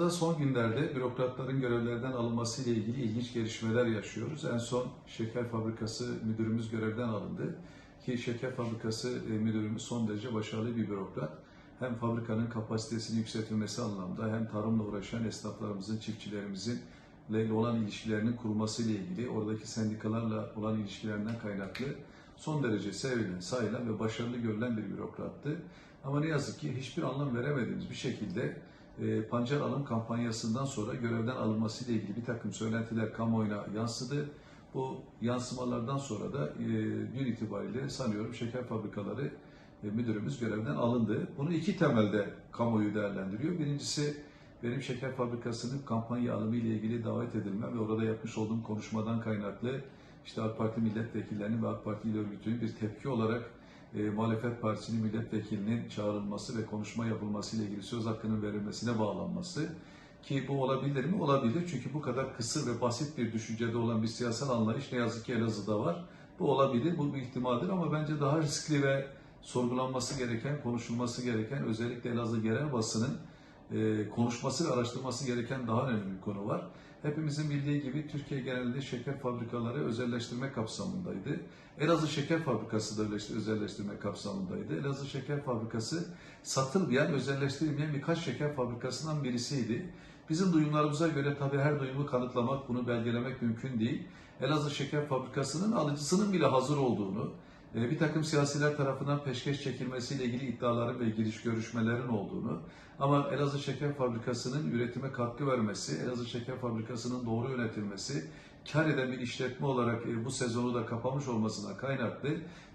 Da son günlerde bürokratların görevlerden alınması ile ilgili ilginç gelişmeler yaşıyoruz. En son şeker fabrikası müdürümüz görevden alındı. Ki şeker fabrikası e, müdürümüz son derece başarılı bir bürokrat. Hem fabrikanın kapasitesini yükseltilmesi anlamda hem tarımla uğraşan esnaflarımızın, çiftçilerimizin ile olan ilişkilerinin kurulması ile ilgili oradaki sendikalarla olan ilişkilerinden kaynaklı son derece sevilen, sayılan ve başarılı görülen bir bürokrattı. Ama ne yazık ki hiçbir anlam veremediğimiz bir şekilde e, pancar alım kampanyasından sonra görevden alınması ile ilgili bir takım söylentiler kamuoyuna yansıdı. Bu yansımalardan sonra da e, itibariyle sanıyorum şeker fabrikaları e, müdürümüz görevden alındı. Bunu iki temelde kamuoyu değerlendiriyor. Birincisi benim şeker fabrikasının kampanya alımı ile ilgili davet edilmem ve orada yapmış olduğum konuşmadan kaynaklı işte AK Parti milletvekillerinin ve AK Parti il örgütünün bir tepki olarak e, muhalefet partisinin milletvekilinin çağrılması ve konuşma yapılması ile ilgili söz hakkının verilmesine bağlanması ki bu olabilir mi? Olabilir. Çünkü bu kadar kısır ve basit bir düşüncede olan bir siyasal anlayış ne yazık ki Elazığ'da var. Bu olabilir, bu bir ihtimaldir ama bence daha riskli ve sorgulanması gereken, konuşulması gereken özellikle Elazığ genel basının e, konuşması ve araştırması gereken daha önemli bir konu var. Hepimizin bildiği gibi Türkiye genelinde şeker fabrikaları özelleştirme kapsamındaydı. Elazığ Şeker Fabrikası da özelleştirme kapsamındaydı. Elazığ Şeker Fabrikası satılmayan, özelleştirilmeyen birkaç şeker fabrikasından birisiydi. Bizim duyumlarımıza göre tabii her duyumu kanıtlamak, bunu belgelemek mümkün değil. Elazığ Şeker Fabrikası'nın alıcısının bile hazır olduğunu, bir takım siyasiler tarafından peşkeş çekilmesiyle ilgili iddiaların ve giriş görüşmelerin olduğunu ama Elazığ Şeker Fabrikası'nın üretime katkı vermesi, Elazığ Şeker Fabrikası'nın doğru yönetilmesi, kar eden bir işletme olarak e, bu sezonu da kapamış olmasına kaynaklı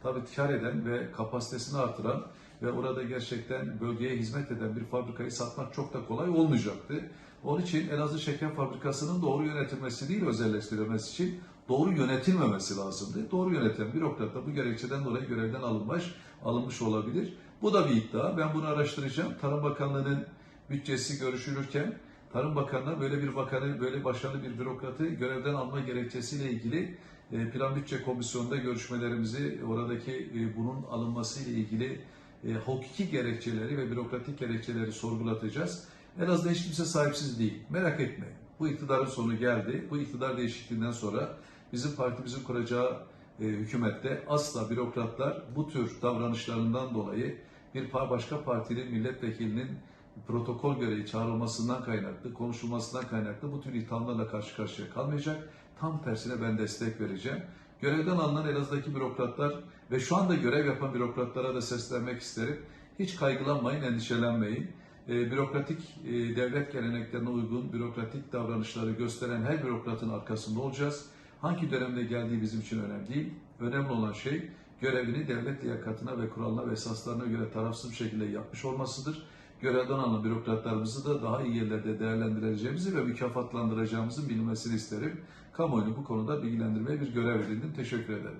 tabii kar eden ve kapasitesini artıran ve orada gerçekten bölgeye hizmet eden bir fabrikayı satmak çok da kolay olmayacaktı. Onun için Elazığ Şeker Fabrikası'nın doğru yönetilmesi değil özelleştirilmesi için doğru yönetilmemesi lazımdı. Doğru yöneten bürokrat da bu gerekçeden dolayı görevden alınmış, alınmış olabilir. Bu da bir iddia. Ben bunu araştıracağım. Tarım Bakanlığı'nın bütçesi görüşülürken Tarım Bakanlığı böyle bir bakanı, böyle başarılı bir bürokratı görevden alma gerekçesiyle ilgili e, Plan Bütçe Komisyonu'nda görüşmelerimizi, oradaki e, bunun alınması ile ilgili e, hukuki gerekçeleri ve bürokratik gerekçeleri sorgulatacağız. Elazığ'da hiç kimse sahipsiz değil. Merak etmeyin. Bu iktidarın sonu geldi. Bu iktidar değişikliğinden sonra bizim partimizin kuracağı e, hükümette asla bürokratlar bu tür davranışlarından dolayı bir başka partinin milletvekilinin protokol gereği çağrılmasından kaynaklı, konuşulmasından kaynaklı bu tür ithamlarla karşı karşıya kalmayacak. Tam tersine ben destek vereceğim. Görevden alınan Elazığ'daki bürokratlar ve şu anda görev yapan bürokratlara da seslenmek isterim. Hiç kaygılanmayın, endişelenmeyin. E, bürokratik e, devlet geleneklerine uygun bürokratik davranışları gösteren her bürokratın arkasında olacağız. Hangi dönemde geldiği bizim için önemli değil. Önemli olan şey görevini devlet liyakatına ve kuralına ve esaslarına göre tarafsız bir şekilde yapmış olmasıdır. Görevden alınan bürokratlarımızı da daha iyi yerlerde değerlendireceğimizi ve mükafatlandıracağımızın bilinmesini isterim. Kamuoyunu bu konuda bilgilendirmeye bir görev edindim. Teşekkür ederim.